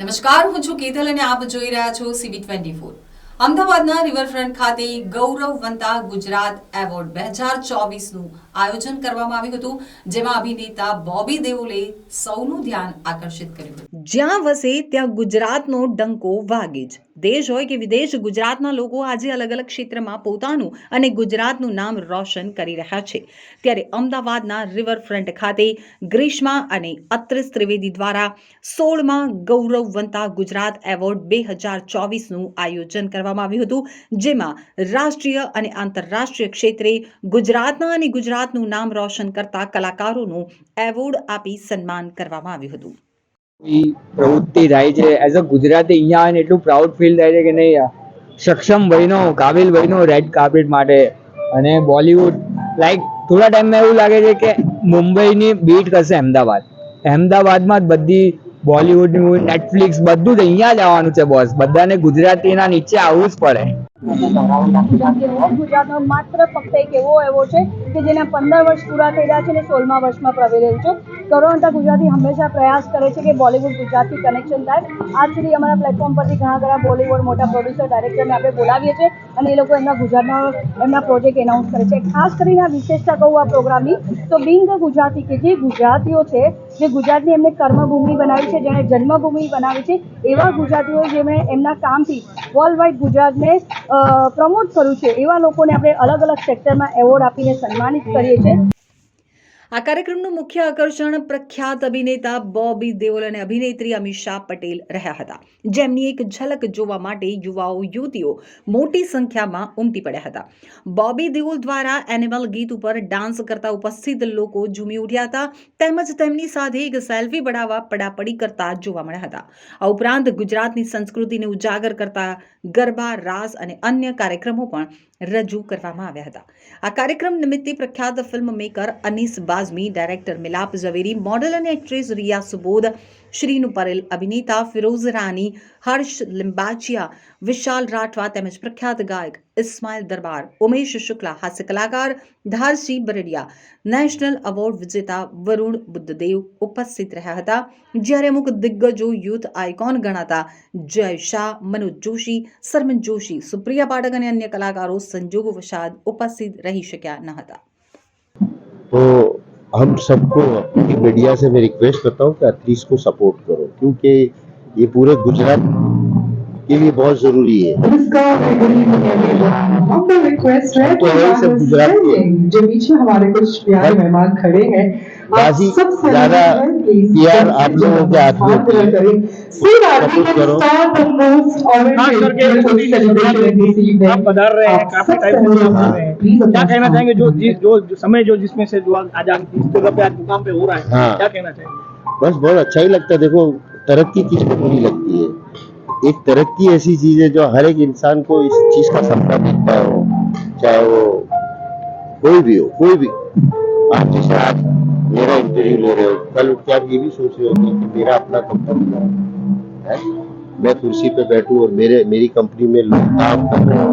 નમસ્કાર, હું છું કેતલ અને આપ જોઈ રહ્યા છો સીબી ટ્વેન્ટી ફોર અમદાવાદના રિવરફ્રન્ટ ખાતે ગૌરવવંતા ગુજરાત એવોર્ડ બે હજાર ચોવીસનું આયોજન કરવામાં આવ્યું હતું, જેમાં અભિનેતા બોબી દેઓલે સૌનું ધ્યાન આકર્ષિત કર્યું હતું. જ્યાં વસે ત્યાં ગુજરાતનો ડંકો વાગે જ. દેશ હોય કે વિદેશ, ગુજરાતના લોકો આજે અલગ અલગ ક્ષેત્રમાં પોતાનું અને ગુજરાતનું નામ રોશન કરી રહ્યા છે. ત્યારે અમદાવાદના રિવરફ્રન્ટ ખાતે ગ્રીષ્મા અને અત્રિસ ત્રિવેદી દ્વારા સોળમાં ગૌરવવંતા ગુજરાત એવોર્ડ બે હજાર ચોવીસનું આયોજન કરવામાં આવ્યું હતું, જેમાં રાષ્ટ્રીય અને આંતરરાષ્ટ્રીય ક્ષેત્રે ગુજરાતના અને ગુજરાતનું નામ રોશન કરતા કલાકારોનું એવોર્ડ આપી સન્માન કરવામાં આવ્યું હતું. પ્રવૃત્તિ થાય છે. એઝ અ ગુજરાતી અહીંયા આવીને એટલું પ્રાઉડ ફીલ થાય છે કે નહીં સક્ષમ ભાઈનો કાબિલ ભાઈનો રેડ કાર્પેટ માટે. અને બોલિવૂડ લાઈક થોડા ટાઈમમાં એવું લાગે છે કે મુંબઈની બીટ કરશે અમદાવાદ. અમદાવાદમાં જ બધી બોલિવૂડની મૂવી નેટફ્લિક્સ બધું જ અહીંયા જ આવવાનું છે બોસ બધાને ગુજરાતીના નીચે આવવું જ પડે. માત્ર ફક્ત એક એવો એવો છે કે જેના પંદર વર્ષ પૂરા થઈ છે અને સોળમા વર્ષમાં પ્રવેલેલ છે. કરોડતા ગુજરાતી હંમેશા પ્રયાસ કરે છે કે બોલિવૂડ ગુજરાતથી કનેક્શન થાય. આજ સુધી અમારા પ્લેટફોર્મ પરથી ઘણા ઘણા બોલિવૂડ મોટા પ્રોડ્યુસર ડાયરેક્ટરને આપણે બોલાવીએ છીએ અને એ લોકો એમના ગુજરાતમાં એમના પ્રોજેક્ટ એનાઉન્સ કરે છે. ખાસ કરીને આ વિશેષતા કહું આ પ્રોગ્રામની તો બિંગ ગુજરાતી કે જે ગુજરાતીઓ છે, જે ગુજરાતની એમને કર્મભૂમિ બનાવી છે, જેણે જન્મભૂમિ બનાવી છે, એવા ગુજરાતીઓ જેમણે એમના કામથી વર્લ્ડ વાઇડ ગુજરાતને પ્રમોટ કર્યું છે, એવા લોકોને આપણે અલગ અલગ સેક્ટરમાં એવોર્ડ આપીને સન્માનિત કરીએ છીએ. આ કાર્યક્રમનું મુખ્ય આકર્ષણ પ્રખ્યાત અભિનેતા બોબી દેઓલ અને અભિનેત્રી અમિશા પટેલ રહ્યા હતા, જેમની એક ઝલક જોવા માટે યુવાઓ, યુવતીઓ મોટી સંખ્યામાં ઉમટી પડ્યા હતા. બોબી દેઓલ દ્વારા એનિમલ ગીત ઉપર ડાન્સ કરતા ઉપસ્થિત લોકો ઝૂમી ઉઠ્યા હતા, તેમજ તેમની સાથે એક સેલ્ફી પડાવવા પડાપડી કરતા જોવા મળ્યા હતા. આ ઉપરાંત ગુજરાતની સંસ્કૃતિને ઉજાગર કરતા ગરબા, રાસ અને અન્ય કાર્યક્રમો પણ રજૂ કરવામાં આવ્યા હતા. આ કાર્યક્રમ નિમિત્તે પ્રખ્યાત film maker Anees Bazmee director Milap Zaveri model અને એક્ટ્રેસ રિયા સુબોધ શ્રીનુ પરેલ અભિનેતા ફિરોઝ રાની હર્ષ લિંબાચિયા વિશાલ રાઠવા તેમજ પ્રખ્યાત ગાયક ઇસ્માઇલ દરબાર ઉમેશ શુક્લા હાસ્ય કલાકાર ધારસિંહ બરડિયા નેશનલ એવોર્ડ વિજેતા વરુણ બુદ્ધદેવ ઉપસ્થિત રહ્યા હતા, જ્યારે અમુક દિગ્ગજો યુથ આઇકોન ગણાતા જય શાહ, મનોજ જોશી સરમન જોશી, સુપ્રિયા પાઠક અને અન્ય કલાકારો સંજોગો વસાદ ઉપસ્થિત રહી શક્યા ન હતા. हम सबको अपनी मीडिया से मैं रिक्वेस्ट करता हूँ कि एथलीट्स को सपोर्ट करो क्योंकि ये पूरे गुजरात के लिए बहुत ज़रूरी है। तो, तो गुजरात जो पीछे हमारे कुछ प्यारे मेहमान खड़े हैं बाजी ज़्यादा प्यार आप लोगों के हाथ में हाँ, आप पधार रहे हैं काफ़ी टाइम से हैं। क्या कहना चाहेंगे? जो जो समय जो जिसमें से जो आज आज जिस जगह पे आज मुकाम पे हो रहा है हाँ। क्या कहना चाहेंगे? बस बहुत अच्छा ही लगता है। देखो तरक्की किसको नहीं लगती एक तरक्की ऐसी चीज़ है जो हर एक इंसान को इस चीज़ का सपना दिखता हो, चाहे वो कोई भी हो, कोई भी। आप जैसे आज मेरा इंटरव्यू ले रहे हो, कल उठ के आप ये भी सोच रहे हो कि मेरा अपना कंपनी है मैं कुर्सी पे बैठूं और मेरे, मेरी कंपनी में लोग काम कर रहे हो।